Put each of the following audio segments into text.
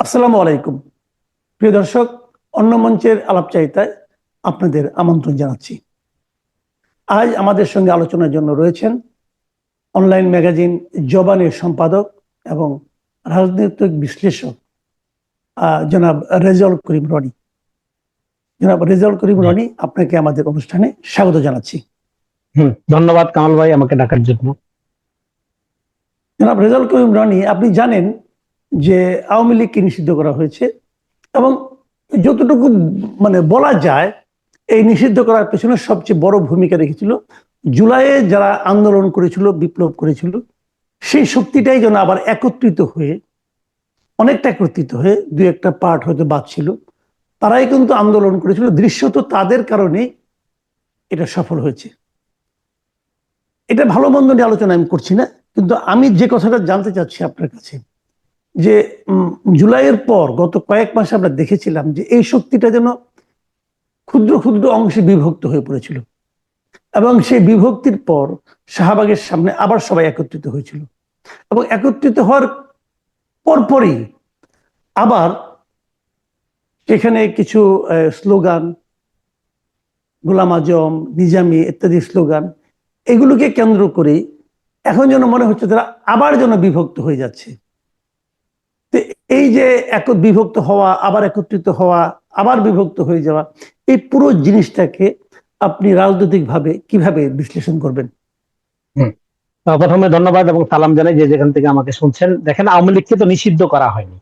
আসসালামু আলাইকুম। প্রিয় দর্শক অন্য মঞ্চের আলাপচারিতায় আপনাদের আমন্ত্রণ জানাচ্ছি। আজ আমাদের সঙ্গে আলোচনার জন্য রয়েছেন অনলাইন ম্যাগাজিন জবানের সম্পাদক এবং রাজনৈতিক বিশ্লেষক আহ, জনাব রেজাউল করিম রনি। জনাব রেজাউল করিম রনি আপনাকে আমাদের অনুষ্ঠানে স্বাগত জানাচ্ছি। হুম ধন্যবাদ কামাল ভাই আমাকে ডাকার জন্য। জনাব রেজাউল করিম রনি আপনি জানেন যে আওয়ামী লীগকে নিষিদ্ধ করা হয়েছে এবং যতটুকু মানে বলা যায়, এই নিষিদ্ধ করার পেছনে সবচেয়ে বড় ভূমিকা রেখেছিল। জুলাইয়ে যারা আন্দোলন করেছিল, বিপ্লব করেছিল, সেই শক্তিটাই যেন আবার একত্রিত হয়ে, অনেকটা একত্রিত হয়ে দু একটা পার্ট হয়তো বাদ ছিল, তারাই কিন্তু আন্দোলন করেছিল। দৃশ্যত তাদের কারণে এটা সফল হয়েছে। এটা ভালো মন্দ নিয়ে আলোচনা আমি করছি না, কিন্তু আমি যে কথাটা জানতে চাচ্ছি আপনার কাছে যে জুলাইয়ের পর গত কয়েক মাসে আমরা দেখেছিলাম যে এই শক্তিটা যেন ক্ষুদ্র ক্ষুদ্র অংশে বিভক্ত হয়ে পড়েছিল। এবং সেই বিভক্তির পর শাহবাগের সামনে আবার সবাই একত্রিত হয়েছিল। এবং একত্রিত হওয়ার পরপরই আবার সেখানে কিছু স্লোগান, গোলাম আজম, নিজামি ইত্যাদি স্লোগান, এগুলোকে কেন্দ্র করে এখন যেন মনে হচ্ছে তারা আবার যেন বিভক্ত হয়ে যাচ্ছে। এই যে এক বিভক্ত হওয়া, আবার একত্রিত হওয়া, আবার বিভক্ত হয়ে যাওয়া, এই পুরো জিনিসটাকে আপনি রাজনৈতিকভাবে কীভাবে বিশ্লেষণ করবেন? প্রথমে ধন্যবাদ এবং সালাম জানাই যে যেখান থেকে আমাকে শুনছেন। দেখেন, আওয়ামী লীগকে তো নিষিদ্ধ করা হয়নি।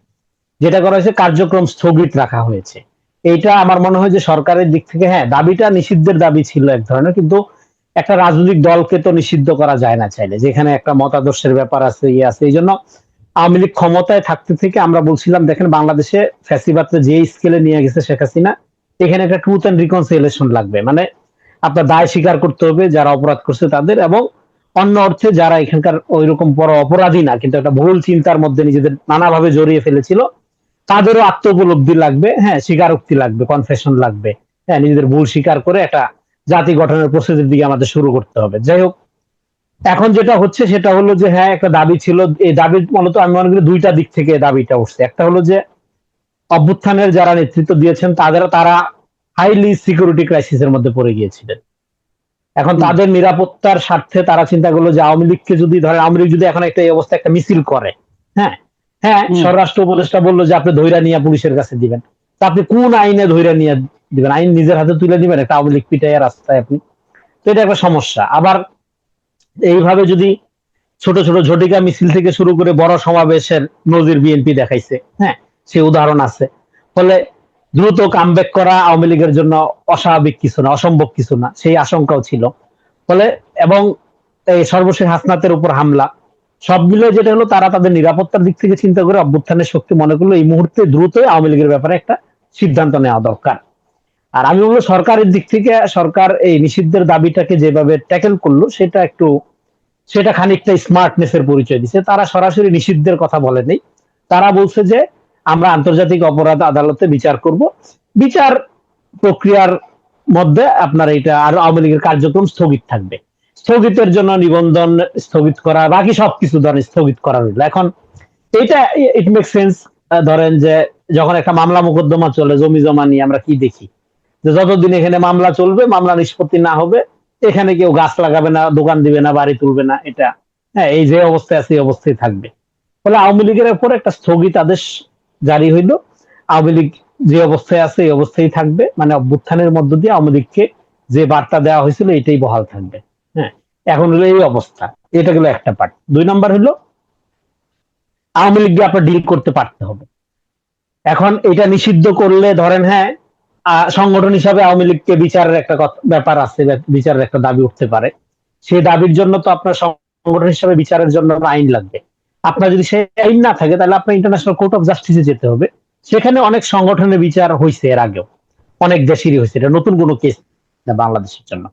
যেটা করা হয়েছে, কার্যক্রম স্থগিত রাখা হয়েছে। এইটা আমার মনে হয় যে সরকারের দিক থেকে হ্যাঁ দাবিটা নিষিদ্ধের দাবি ছিল এক ধরনের, কিন্তু একটা রাজনৈতিক দলকে তো নিষিদ্ধ করা যায় না চাইলে, যেখানে একটা মতাদর্শের ব্যাপার আছে ইয়ে আছে এই জন্য আওয়ামী লীগ ক্ষমতায় থাকতে থেকে আমরা বলছিলাম, দেখেন বাংলাদেশে ফ্যাসিবাদটা যে স্কেলে নিয়ে গেছে শেখ হাসিনা, এখানে একটা ট্রুথ অ্যান্ড রিকনসিলেশন লাগবে। মানে আপনার দায় স্বীকার করতে হবে যারা অপরাধ করছে তাদের এবং অন্য অর্থে যারা এখানকার ওই রকম বড় অপরাধী না, কিন্তু একটা ভুল চিন্তার মধ্যে নিজেদের নানাভাবে জড়িয়ে ফেলেছিল, তাদেরও আত্ম উপলব্ধি লাগবে হ্যাঁ স্বীকারোক্তি লাগবে কনফেশন লাগবে। হ্যাঁ নিজেদের ভুল স্বীকার করে একটা জাতি গঠনের প্রস্তুতির দিকে আমাদের শুরু করতে হবে। যাই হোক এখন যেটা হচ্ছে সেটা হলো যে হ্যাঁ একটা দাবি ছিল। এই দাবি মূলত আমি মনে করি দুইটা দিক থেকে দাবিটা উঠছে। একটা হলো যে অভ্যুত্থানের যারা নেতৃত্ব দিয়েছেন তাদের তারা হাইলি সিকিউরিটি ক্রাইসিসের মধ্যে পড়ে গিয়েছিলেন। এখন তাদের নিরাপত্তার স্বার্থে তারা চিন্তা করল যে আওয়ামী লীগকে যদি ধরে আওয়ামী লীগ যদি এখন একটা এই অবস্থা একটা মিছিল করে হ্যাঁ? হ্যাঁ স্বরাষ্ট্র উপদেষ্টা বলল যে আপনি ধৈরা নিয়ে পুলিশের কাছে দিবেন। তা আপনি কোন আইনে ধৈরা নিয়ে দিবেন? আইন নিজের হাতে তুলে দিবেন? একটা আওয়ামী লীগ পিটাইয়া রাস্তায় আপনি। তো এটা একটা সমস্যা। আবার এইভাবে যদি ছোট ছোট ঝটিকা মিছিল থেকে শুরু করে বড় সমাবেশের নজির বিএনপি দেখাইছে হ্যাঁ সে উদাহরণ আছে। ফলে দ্রুত কামব্যাক করা আওয়ামী লীগের জন্য অস্বাভাবিক কিছু না, অসম্ভব কিছু না, সেই আশঙ্কাও ছিল। ফলে এবং এই সর্বশেষ হাসনাতের উপর হামলা, সবগুলো যেটা হলো তারা তাদের নিরাপত্তার দিক থেকে চিন্তা করে অভ্যুত্থানের শক্তি মনে করল, এই মুহূর্তে দ্রুত আওয়ামী লীগের ব্যাপারে একটা সিদ্ধান্ত নেওয়া দরকার। আর আমি বলব সরকারের দিক থেকে সরকার এই নিষিদ্ধের দাবিটাকে যেভাবে ট্যাকেল করল, সেটা একটু, সেটা খানিকটা স্মার্টনেসের পরিচয় দিছে। তারা সরাসরি নিষিদ্ধের কথা বলেনি তারা বলছে যে, আমরা আন্তর্জাতিক অপরাধ আদালতে বিচার করব। বিচার প্রক্রিয়ার মধ্যে আপনার এটা আর আওয়ামী লীগের কার্যক্রম স্থগিত থাকবে। স্থগিতের জন্য নিবন্ধন স্থগিত করা, বাকি সবকিছু ধরেন স্থগিত করা হইল। এখন এটা ইট মেক সেন্স ধরেন যে যখন একটা মামলা মোকদ্দমা চলে জমি জমা নিয়ে আমরা কি দেখি? যে যতদিন এখানে মামলা চলবে, মামলা নিষ্পত্তি না হবে, এখানে কেউ গাছ লাগাবে না, দোকান দিবে না, বাড়ি তুলবে না, এটা হ্যাঁ এই যে অবস্থায় আছে, এই অবস্থায় থাকবে। ফলে আওয়ামী লীগের উপর একটা স্থগিত আদেশ জারি হইল। আওয়ামী লীগ যে অবস্থায় আছে, এই অবস্থায় থাকবে। মানে অভ্যুত্থানের মধ্য দিয়ে আওয়ামী লীগকে যে বার্তা দেওয়া হয়েছিল, এটাই বহাল থাকবে। হ্যাঁ এখন হলো এই অবস্থা। এটা গেলো একটা পার্ট দুই নম্বর হলো, আওয়ামী লীগকে আপনার ডিল করতে পারতে হবে। এখন এটা নিষিদ্ধ করলে, ধরেন হ্যাঁ সংগঠন হিসাবে আওয়ামী লীগকে বিচারের একটা ব্যাপার আছে বিচারের একটা দাবি উঠতে পারে। সেই দাবির জন্য তো আপনার সংগঠন হিসাবে বিচারের জন্য আইন লাগবে। আপনার যদি সেই আইন না থাকে, তাহলে আপনার ইন্টারন্যাশনাল কোর্ট অফ জাস্টিসে যেতে হবে। সেখানে অনেক সংগঠনের বিচার হয়েছে এর আগেও। অনেক দেশেরই হয়েছে এটা নতুন কোনো কেস না বাংলাদেশের জন্য।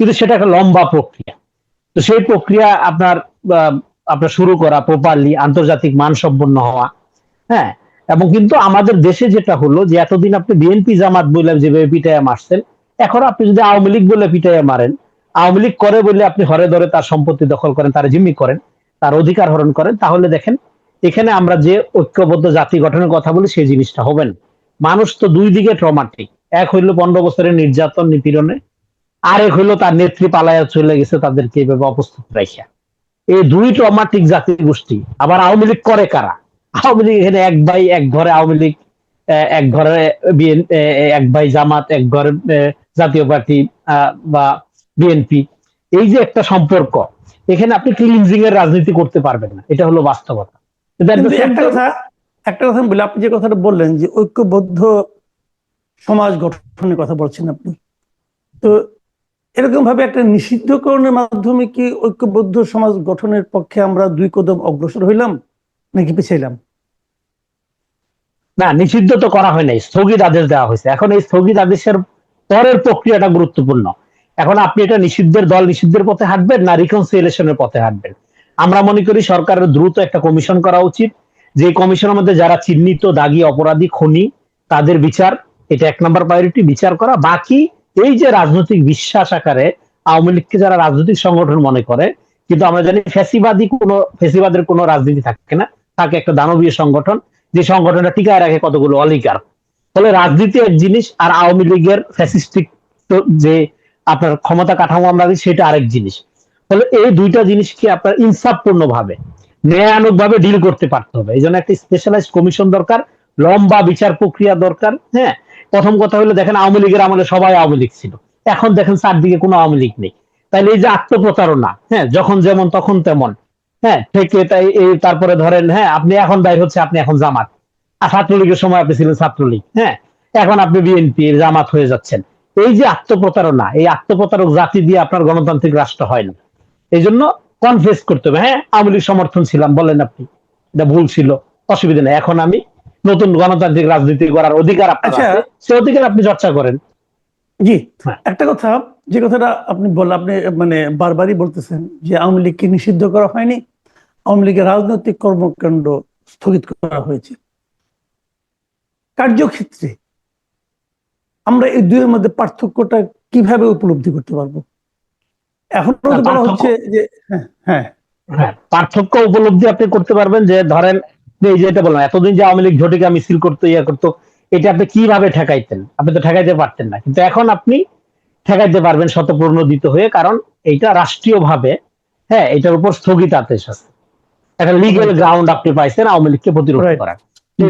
কিন্তু সেটা একটা লম্বা প্রক্রিয়া। তো সেই প্রক্রিয়া আপনার আপনার শুরু করা প্রপারলি আন্তর্জাতিক মানসম্পন্ন হওয়া। হ্যাঁ? এবং কিন্তু আমাদের দেশে যেটা হলো যে এতদিন আপনি বিএনপি জামাত বলে যেভাবে পিটাইয়া মারছেন, এখন আপনি যদি আওয়ামী লীগ বলে পিটাইয়া মারেন, আওয়ামী লীগ করে বলে আপনি হরে ধরে তার সম্পত্তি দখল করেন, তার জিম্মি করেন, তার অধিকার হরণ করেন, তাহলে দেখেন এখানে আমরা যে ঐক্যবদ্ধ জাতি গঠনের কথা বলি, সেই জিনিসটা হবেন মানুষ তো দুই দিকে ট্রমাটিক এক হইল পনেরো বছরের নির্যাতন, নিপীড়নে, আরেক হইল তার নেত্রী পালায়া চলে গেছে, তাদেরকে এইভাবে অপ্রস্তুত রাখিয়া। এই দুই ট্রমাটিক জাতি গোষ্ঠী আবার আওয়ামী লীগ করে কারা? আওয়ামী লীগ এখানে এক ভাই এক ঘরে আওয়ামী লীগ এক ঘরে এক ভাই জামাত এক ঘরে জাতীয় পার্টি বা বিএনপি। এই যে একটা সম্পর্ক এখানে আপনি ক্লিনজিং এর রাজনীতি করতে পারবেন না। এটা হলো বাস্তবতা। একটা কথা একটা কথা বলি আপনি যে কথাটা বললেন যে ঐক্যবদ্ধ সমাজ গঠনের কথা বলছেন আপনি তো এরকম ভাবে একটা নিষিদ্ধকরণের মাধ্যমে কি ঐক্যবদ্ধ সমাজ গঠনের পক্ষে আমরা দুই কদম অগ্রসর হইলাম? নাকি পিছাইলাম? না, নিষিদ্ধ তো করা হয় নাই, স্থগিত আদেশ দেওয়া হয়েছে। এখন এই স্থগিত আদেশের পরের প্রক্রিয়াটা গুরুত্বপূর্ণ। এখন আপনি এটা নিষিদ্ধের দল নিষিদ্ধের পথে হাঁটবেন না রিকনসিলেশনের পথে হাঁটবেন? আমরা মনে করি সরকারের দ্রুত একটা কমিশন করা উচিত। যে কমিশনের মধ্যে যারা চিহ্নিত, দাগি, অপরাধী, খনি, তাদের বিচার, এটা এক নম্বর প্রায়োরিটি বিচার করা। বাকি এই যে রাজনৈতিক বিশ্বাস আকারে আওয়ামী লীগকে যারা রাজনৈতিক সংগঠন মনে করে, কিন্তু আমরা জানি ফ্যাসিবাদী কোনো, ফ্যাসিবাদের কোনো রাজনীতি থাকে না। থাকে একটা দানবীয় সংগঠন, যে সংগঠনটা টিকায় রাখে কতগুলো অলিগার। ফলে রাজনীতি এক জিনিস আর আওয়ামী লীগের ফ্যাসিস্টিক যে আপনার ক্ষমতা কাঠামো আমরা সেটা আরেক জিনিস। ফলে এই দুইটা জিনিসকে আপনার ইনসাফপূর্ণ ভাবে ন্যায়ানুক ভাবে ডিল করতে পারতে হবে। এই জন্য একটা স্পেশালাইজ কমিশন দরকার, লম্বা বিচার প্রক্রিয়া দরকার হ্যাঁ? প্রথম কথা হলো, দেখেন আওয়ামী লীগের আমলে সবাই আওয়ামী লীগ ছিল। এখন দেখেন চারদিকে কোনো আওয়ামী লীগ নেই। তাহলে এই যে আত্মপ্রতারণা হ্যাঁ? যখন যেমন, তখন তেমন। হ্যাঁ থেকে তাই এই তারপরে ধরেন হ্যাঁ আপনি এখন বাইর হচ্ছে আপনি এখন জামাত। ছাত্রলীগের সময় আপনি ছিলেন ছাত্রলীগ হ্যাঁ? এখন আপনি বিএনপি জামাত হয়ে যাচ্ছেন। এই যে আত্মপ্রতারণা এই আত্মপ্রতারক জাতি দিয়ে আপনার গণতান্ত্রিক রাষ্ট্র হয় না। এই জন্য কনফেস করতে হবে হ্যাঁ? আওয়ামী লীগ সমর্থন ছিলাম বলেন আপনি। এটা ভুল ছিল অসুবিধা নেই। এখন আমি নতুন গণতান্ত্রিক রাজনীতি করার অধিকার আপনার আচ্ছা। সে অধিকার আপনি চর্চা করেন। জি হ্যাঁ। একটা কথা যে কথাটা আপনি বললেন আপনি মানে বারবারই বলতেছেন যে আওয়ামী লীগকে নিষিদ্ধ করা হয়নি আওয়ামী লীগের রাজনৈতিক কর্মকাণ্ড স্থগিত করা হয়েছে। কার্যক্ষেত্রে আমরা এই দুইয়ের মধ্যে পার্থক্যটা কীভাবে উপলব্ধি করতে পারব? এখনও তো বলা হচ্ছে যে হ্যাঁ হ্যাঁ। হ্যাঁ পার্থক্য উপলব্ধি আপনি করতে পারবেন যে ধরেন এই যে এটা বললাম এতদিন যে আওয়ামী লীগ ঝটিকা মিছিল করতো ইয়া করতো এটা আপনি কীভাবে ঠেকাইতেন? আপনি তো ঠেকাইতে পারতেন না। কিন্তু এখন আপনি ঠেকাইতে পারবেন শতপূর্ণদিত হয়ে কারণ এইটা রাষ্ট্রীয় ভাবে হ্যাঁ এটার উপর স্থগিত আদেশ আছে। একটা লিগেল গ্রাউন্ড আপনি পাইছেন আওয়ামী লীগকে প্রতিরোধ. করার।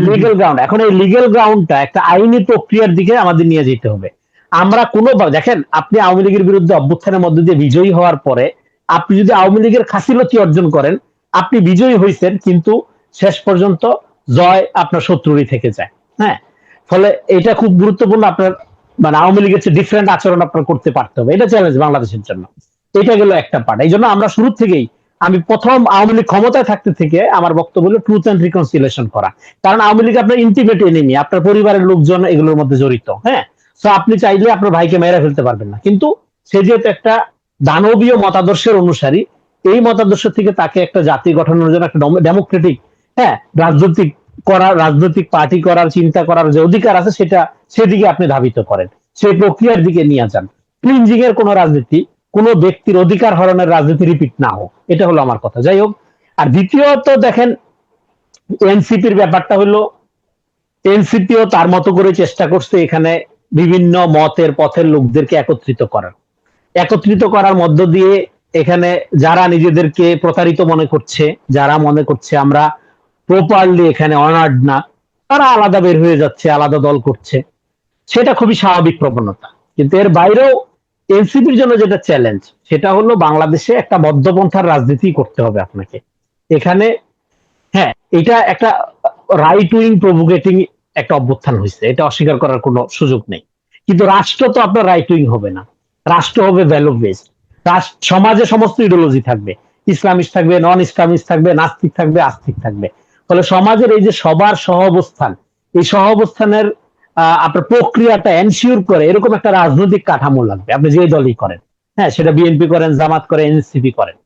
লিগেল গ্রাউন্ড এখন এই লিগেল গ্রাউন্ডটা একটা আইনি প্রক্রিয়ার দিকে আমাদের নিয়ে যেতে হবে। আমরা কোনো দেখেন আপনি আওয়ামী লীগের বিরুদ্ধে অভ্যুত্থানের মধ্যে দিয়ে বিজয়ী হওয়ার পরে আপনি যদি আওয়ামী লীগের খাসিলতি অর্জন করেন আপনি বিজয়ী হয়েছেন কিন্তু শেষ পর্যন্ত জয় আপনার শত্রুরই থেকে যায়। হ্যাঁ ফলে এটা খুব গুরুত্বপূর্ণ আপনার মানে আওয়ামী লীগের চেয়ে ডিফারেন্ট আচরণ আপনার করতে পারতে হবে। এটা চ্যালেঞ্জ বাংলাদেশের জন্য। এটা গেল একটা পার্ট এই জন্য আমরা শুরু থেকেই আমি প্রথম আওয়ামী লীগ ক্ষমতায় থাকতে থেকে আমার বক্তব্য হলো ট্রুথ অ্যান্ড রিকনসিলেশন করা। কারণ আওয়ামী লীগ আপনার ইন্টিমেট এনিমি আপনার পরিবারের লোকজন এগুলোর মধ্যে জড়িত হ্যাঁ? তো আপনি চাইলে আপনার ভাইকে মেরে ফেলতে পারবেন না। কিন্তু সে যেহেতু একটা দানবীয় মতাদর্শের অনুসারী, এই মতাদর্শ থেকে তাকে একটা জাতি গঠনের জন্য একটা ডেমোক্রেটিক হ্যাঁ রাজনৈতিক করার, রাজনৈতিক পার্টি করার, চিন্তা করার যে অধিকার আছে সেটা সেদিকে আপনি ধাবিত করেন। সেই প্রক্রিয়ার দিকে নিয়ে যান। ক্লিনজিং এর কোন রাজনীতি, কোন ব্যক্তির অধিকার হরণের রাজনীতি রিপিট না হোক। এটা হলো আমার কথা। যাই হোক, আর দ্বিতীয়ত দেখেন, এনসিপির ব্যাপারটা হলো, এনসিপিও তার মতো করে চেষ্টা করছে এখানে বিভিন্ন মতের, পথের লোকদেরকে একত্রিত করার। একত্রিত করার মধ্য দিয়ে এখানে যারা নিজেদেরকে প্রতারিত মনে করছে, যারা মনে করছে আমরা প্রপারলি এখানে অনার্ড না। তারা আলাদা বের হয়ে যাচ্ছে, আলাদা দল করছে। সেটা খুবই স্বাভাবিক প্রবণতা। কিন্তু এর বাইরেও এনসিপির জন্য যেটা চ্যালেঞ্জ সেটা হলো বাংলাদেশে একটা মধ্যপন্থার রাজনীতি করতে হবে আপনাকে। এখানে হ্যাঁ এটা একটা রাইট উইং প্রভোকেটিং একটা অভ্যুত্থান হয়েছে। এটা অস্বীকার করার কোনো সুযোগ নেই। কিন্তু রাষ্ট্র তো আপনার রাইট উইং হবে না। রাষ্ট্র হবে ভ্যালু বেসড রাষ্ট্র, সমাজে সমস্ত ইডিওলজি থাকবে। ইসলামিস্ট থাকবে নন ইসলামিস্ট থাকবে, নাস্তিক থাকবে, আস্তিক থাকবে। ফলে সমাজের এই যে সবার সহ অবস্থান এই সহ অবস্থানের আপনার প্রক্রিয়াটা এনশিওর করে এরকম একটা রাজনৈতিক কাঠামো লাগবে। আপনি যে দলই করেন হ্যাঁ সেটা বিএনপি করেন, জামাত করেন এনসিপি করেন।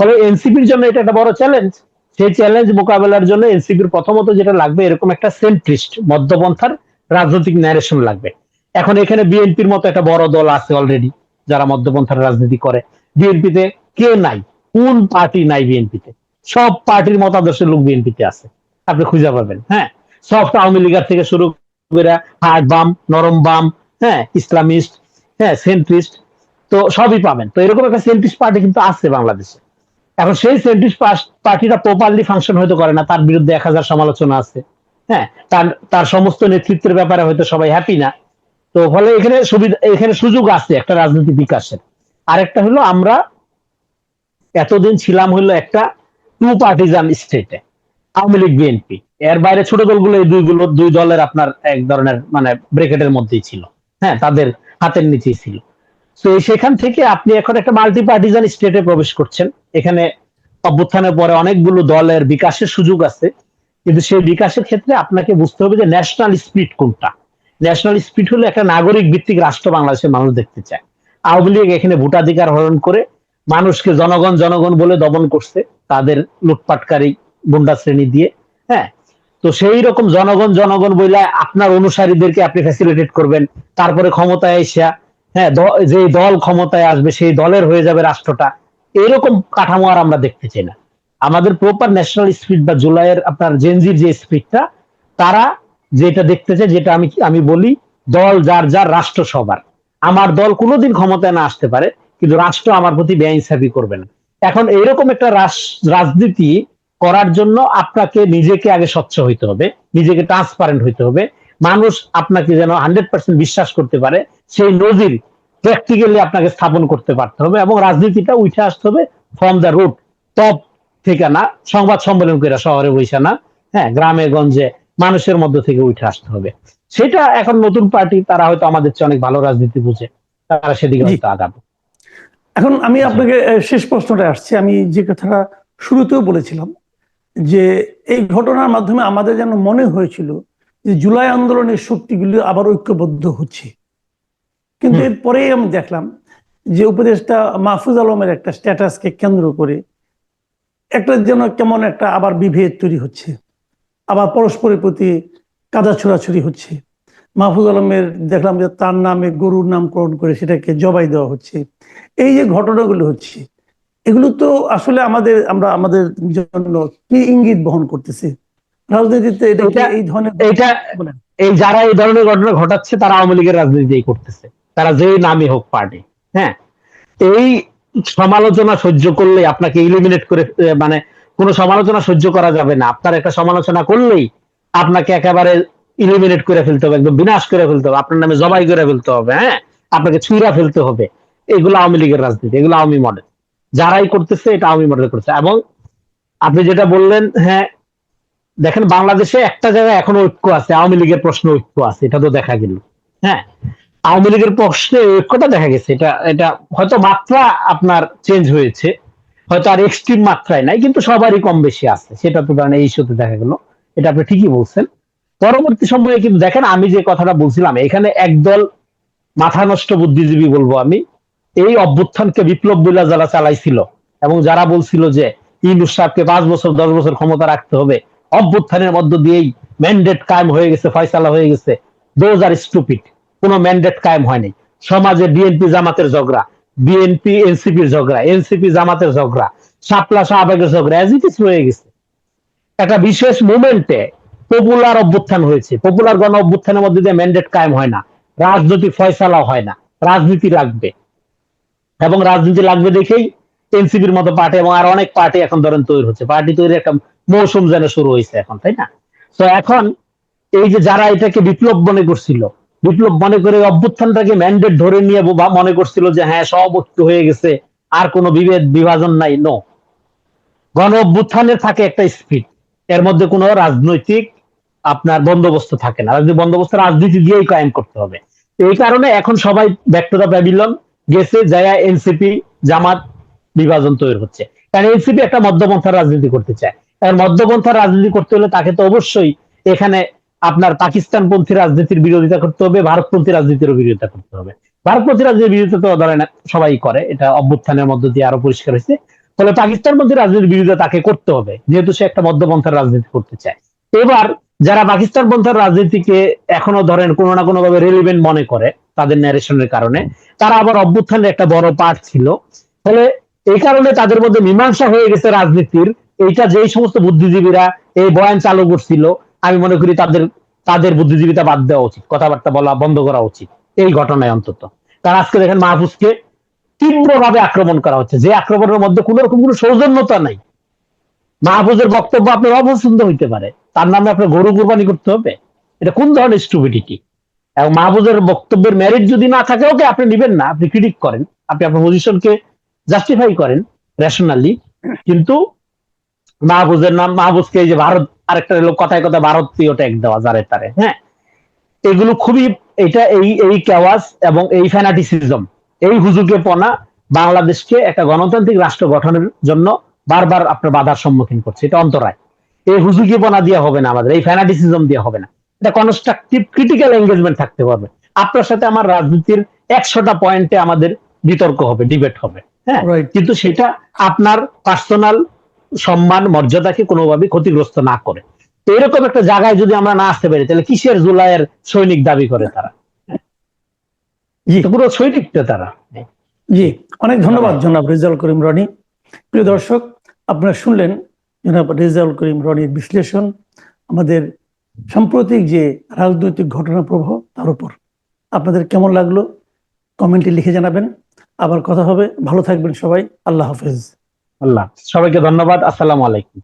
ফলে এনসিপির জন্য এটা একটা বড় চ্যালেঞ্জ সেই চ্যালেঞ্জ মোকাবেলার জন্য এনসিপির প্রথমত যেটা লাগবে, এরকম একটা সেন্ট্রিস্ট মধ্যপন্থার রাজনৈতিক ন্যারেশন লাগবে। এখন এখানে বিএনপির মতো একটা বড় দল আছে অলরেডি যারা মধ্যপন্থার রাজনীতি করে। বিএনপিতে কে নাই? কোন পার্টি নাই বিএনপিতে সব পার্টির মতাদর্শের লোক বিএনপিতে আছে। আপনি খুঁজে পাবেন হ্যাঁ? সফট আওয়ামী লীগার থেকে শুরু করে হার্ড বাম নরম বাম হ্যাঁ? ইসলামিস্ট হ্যাঁ? সেন্ট্রিস্ট তো সবই পাবেন। তো এরকম একটা সেন্ট্রিস্ট পার্টি কিন্তু আছে বাংলাদেশে। এখন সেই সেন্ট্রিস্ট পার্টিটা প্রপারলি ফাংশন হয়তো করে না, তার বিরুদ্ধে এক হাজার সমালোচনা আছে হ্যাঁ? তার তার সমস্ত নেতৃত্বের ব্যাপারে হয়তো সবাই হ্যাপি না। তো ফলে এখানে সুবিধা, এখানে সুযোগ আছে একটা রাজনীতি বিকাশের। আরেকটা হলো আমরা এতদিন ছিলাম হলো একটা টু পার্টিজান স্টেটে আওয়ামী লীগ বিএনপি এর বাইরে ছোট দলগুলো এই দুইগুলো, দুই দলের আপনার এক ধরনের মানে ব্রেকেটের মধ্যেই ছিল। হ্যাঁ তাদের হাতের নিচেই ছিল। তো সেখান থেকে আপনি এখন একটা মাল্টি পার্টিজান স্টেটে প্রবেশ করছেন। এখানে অভ্যুত্থানের পরে অনেকগুলো দলের বিকাশের সুযোগ আছে। কিন্তু সেই বিকাশের ক্ষেত্রে আপনাকে বুঝতে হবে যে ন্যাশনাল স্পিড কোনটা। ন্যাশনাল স্পিড হলো একটা নাগরিক ভিত্তিক রাষ্ট্র বাংলাদেশের মানুষ দেখতে চায়। আওয়ামী লীগ এখানে ভোটাধিকার হরণ করে মানুষকে জনগণ জনগণ বলে দমন করছে তাদের লুটপাটকারী গুন্ডা শ্রেণি দিয়ে হ্যাঁ? তো সেই রকম জনগণ জনগণ বলে আপনার অনুসারীদেরকে আপনি ফ্যাসিলিটেট করবেন। তারপরে ক্ষমতায় এসা হ্যাঁ যে দল ক্ষমতায় আসবে সেই দলের হয়ে যাবে রাষ্ট্রটা। এরকম কাঠামো আর আমরা দেখতে চাই না। আমাদের প্রপার ন্যাশনাল স্পিড বা জুলাইয়ের আপনার জেনজির যে স্পিডটা তারা যেটা দেখতে চায়, যেটা আমি আমি বলি দল, যার যার রাষ্ট্র সবার আমার দল কোনোদিন ক্ষমতায় না আসতে পারে। কিন্তু রাষ্ট্র আমার প্রতি বেআইনসাফি করবে না। এখন এইরকম একটা রাজনীতি করার জন্য আপনাকে নিজেকে আগে স্বচ্ছ হইতে হবে নিজেকে ট্রান্সপারেন্ট হইতে হবে। মানুষ আপনাকে যেন হান্ড্রেড পার্সেন্ট বিশ্বাস করতে পারে সেই নজির প্র্যাকটিক্যালি আপনাকে স্থাপন করতে পারতে হবে এবং রাজনীতিটা উঠে আসতে হবে ফ্রম দ্য রুট টপ থেকে না সংবাদ সম্মেলন করে শহরে বৈশা না হ্যাঁ গ্রামে গঞ্জে মানুষের মধ্য থেকে উঠে আসতে হবে। সেটা এখন নতুন পার্টি তারা হয়তো আমাদের চেয়ে অনেক ভালো রাজনীতি বুঝে তারা সেদিকে। হয়তো আগাবে। এখন আমি আপনাকে শেষ প্রশ্নটা আসছি। আমি যে কথাটা শুরুতেও বলেছিলাম যে এই ঘটনার মাধ্যমে আমাদের যেন মনে হয়েছিল যে জুলাই আন্দোলনের শক্তিগুলি আবার ঐক্যবদ্ধ হচ্ছে। কিন্তু। এরপরেই আমি দেখলাম যে উপদেষ্টা মাহফুজ আলমের একটা স্ট্যাটাসকে কেন্দ্র করে একটা যেন কেমন একটা আবার বিভেদ তৈরি হচ্ছে আবার পরস্পরের প্রতি কাদা ছোড়াছুরি হচ্ছে। মাহফুজ আলমের দেখলাম যে তার নামে গরুর নামকরণ করে সেটাকে জবাই দেওয়া হচ্ছে। এই যে ঘটনাগুলো হচ্ছে এগুলো তো আসলে আমাদের আমরা আমাদের জন্য কি ইঙ্গিত বহন করতেছে? রাজনীতিতে এটা এই ধরনের বলেন। এই যারা এই ধরনের ঘটনা ঘটাচ্ছে তারা আওয়ামী লীগের রাজনীতি করতেছে। তারা যে নামই হোক পার্টি হ্যাঁ? এই সমালোচনা সহ্য করলে আপনাকে ইলিমিনেট করে মানে কোনো সমালোচনা সহ্য করা যাবে না। আপনার একটা সমালোচনা করলেই আপনাকে একেবারে ইলিমিনেট করে ফেলতে হবে, একদম বিনাশ করে ফেলতে হবে, আপনার নামে জবাই করে ফেলতে হবে হ্যাঁ? আপনাকে ছুঁড়া ফেলতে হবে। এগুলো আওয়ামী লীগের রাজনীতি, এগুলো আওয়ামী মডেল। যারাই করতেছে, এটা আওয়ামী মডেল করছে। এবং আপনি যেটা বললেন হ্যাঁ দেখেন বাংলাদেশে একটা জায়গায় এখনও ঐক্য আছে, আওয়ামী লীগের প্রশ্ন ঐক্য আছে, এটা তো দেখা গেল হ্যাঁ? আওয়ামী লীগের প্রশ্নে ঐক্যটা দেখা গেছে, এটা এটা হয়তো মাত্রা আপনার চেঞ্জ হয়েছে, হয়তো আর এক্সট্রিম মাত্রায় নাই, কিন্তু সবারই কম বেশি আছে, সেটা তো ধরেন এই ইস্যুতে দেখা গেল। এটা আপনি ঠিকই বলছেন। পরবর্তী সময়ে কিন্তু দেখেন, আমি যে কথাটা বলছিলাম, এখানে একদল মাথা নষ্ট বুদ্ধিজীবী বলব আমি। এই অভ্যুত্থানকে বিপ্লব বইলা যারা চালাইছিল এবং যারা বলছিল যে ইনুস সাহেবকে পাঁচ বছর, দশ বছর ক্ষমতা রাখতে হবে, অভ্যুত্থানের মধ্য দিয়েই ম্যান্ডেট কায়েম হয়ে গেছে, ফয়সালা হয়ে গেছে। দোজ আর স্টুপিড কোনো ম্যান্ডেট কায়েম হয়নি। সমাজে বিএনপি জামাতের ঝগড়া বিএনপি এনসিপির ঝগড়া এনসিপি জামাতের ঝগড়া শাপলা শাহবাগের ঝগড়া এজ ইট হয়ে গেছে। একটা বিশেষ মুভমেন্টে পপুলার অভ্যুত্থান হয়েছে। পপুলার গণ অভ্যুত্থানের মধ্যে দিয়ে ম্যান্ডেট কায়েম হয় না। রাজনৈতিক ফয়সালা হয় না। রাজনীতি লাগবে। এবং রাজনীতি লাগবে দেখেই এনসিপির মতো পার্টি এবং আর অনেক পার্টি এখন ধরেন তৈরি হচ্ছে। পার্টি তৈরি একটা মৌসুম যেন শুরু হয়েছে এখন, তাই না? তো এখন এই যে যারা এটাকে বিপ্লব মনে করছিল, বিপ্লব মনে করে অভ্যুত্থানটাকে ম্যান্ডেট ধরে নিয়ে মনে করছিল যে হ্যাঁ সব হয়ে গেছে, আর কোনো বিভেদ, বিভাজন নাই নো গণ অভ্যুত্থানের থাকে একটা স্পিড এর মধ্যে কোনো রাজনৈতিক আপনার বন্দোবস্ত থাকে না। রাজনৈতিক বন্দোবস্ত রাজনীতি দিয়েই কায়েম করতে হবে। এই কারণে এখন সবাই ব্যাক টু প্যাভিলন গেছে যায়া এনসিপি, জামাত বিভাজন তৈরি হচ্ছে। কারণ এনসিপি একটা মধ্যপন্থার রাজনীতি করতে চায়। কারণ মধ্যপন্থার রাজনীতি করতে হলে তাকে তো অবশ্যই এখানে আপনার পাকিস্তানপন্থী রাজনীতির বিরোধিতা করতে হবে, ভারতপন্থী রাজনীতিরও বিরোধিতা করতে হবে। ভারতপন্থী রাজনীতির বিরোধিতা তো ধরেন সবাই করে, এটা অভ্যুত্থানের মধ্য দিয়ে আরও পরিষ্কার হয়েছে। ফলে পাকিস্তানপন্থী রাজনীতির বিরোধিতা তাকে করতে হবে, যেহেতু সে একটা মধ্যপন্থার রাজনীতি করতে চায়। এবার যারা পাকিস্তান পন্থার রাজনীতিকে এখনও ধরেন কোনো না কোনো ভাবে রেলিভেন্ট মনে করে, তাদের ন্যারেশনের কারণে, তারা আবার অভ্যুত্থানের একটা বড় পার্ট ছিল। ফলে এই কারণে তাদের মধ্যে মীমাংসা হয়ে গেছে রাজনীতির। এইটা যেই সমস্ত বুদ্ধিজীবীরা এই বয়ান চালু করছিল, আমি মনে করি তাদের তাদের বুদ্ধিজীবিতা বাদ দেওয়া উচিত, কথাবার্তা বলা বন্ধ করা উচিত, এই ঘটনায় অন্তত। কারণ আজকে দেখেন মাহফুজকে তীব্রভাবে আক্রমণ করা হচ্ছে, যে আক্রমণের মধ্যে কোন রকম কোনো সৌজন্যতা নাই। মাহফুজের বক্তব্য আপনার অপছন্দ হইতে পারে। তার নামে আপনার গরু কোরবানি করতে হবে। এটা কোন ধরনের স্টুপিডিটি এবং মাহফুজের বক্তব্যের মেরিট যদি না থাকে ওকে আপনি নিবেন না, আপনি ক্রিটিক করেন, আপনি আপনার পজিশনকে জাস্টিফাই করেন রেশনালি কিন্তু মাহফুজের নাম, মাহফুজকে এই যে ভারত, আরেকটা লোক কথায় কথা ভারতীয় ট্যাগ দেওয়া, যারে তারে হ্যাঁ? এগুলো খুবই, এটা এই এই কেওয়াজ এবং এই ফ্যানাটিসিজম এই হুজুকে পনা বাংলাদেশকে একটা গণতান্ত্রিক রাষ্ট্র গঠনের জন্য বারবার আপনার বাধার সম্মুখীন করছে এটা অন্তরায়। এই হুজুকে পনা দিয়ে হবে না আমাদের এই ফ্যানাটিসিজম দিয়ে হবে না। এটা কনস্ট্রাকটিভ ক্রিটিক্যাল এঙ্গেজমেন্ট থাকতে পারবে আপনার সাথে আমার রাজনীতির একশোটা পয়েন্টে আমাদের বিতর্ক হবে ডিবেট হবে হ্যাঁ? কিন্তু সেটা আপনার পার্সোনাল সম্মান মর্যাদাকে কোনোভাবে ক্ষতিগ্রস্ত না করে। তো এরকম একটা জায়গায় যদি আমরা না আসতে পারি তাহলে কিসের জুলাইয়ের সৈনিক দাবি করে তারা? পুরো সৈনিক তারা। জি। অনেক ধন্যবাদ জনাব রেজাউল করিম রনি। প্রিয় দর্শক আপনারা শুনলেন জনাব রেজাউল করিম রনির বিশ্লেষণ, আমাদের সাম্প্রতিক যে রাজনৈতিক ঘটনা প্রবাহ, তার উপর। আপনাদের কেমন লাগল? কমেন্টে লিখে জানাবেন। আবার কথা হবে। ভালো থাকবেন সবাই। আল্লাহ হাফেজ। আল্লাহ সবাইকে ধন্যবাদ। আসসালামু আলাইকুম।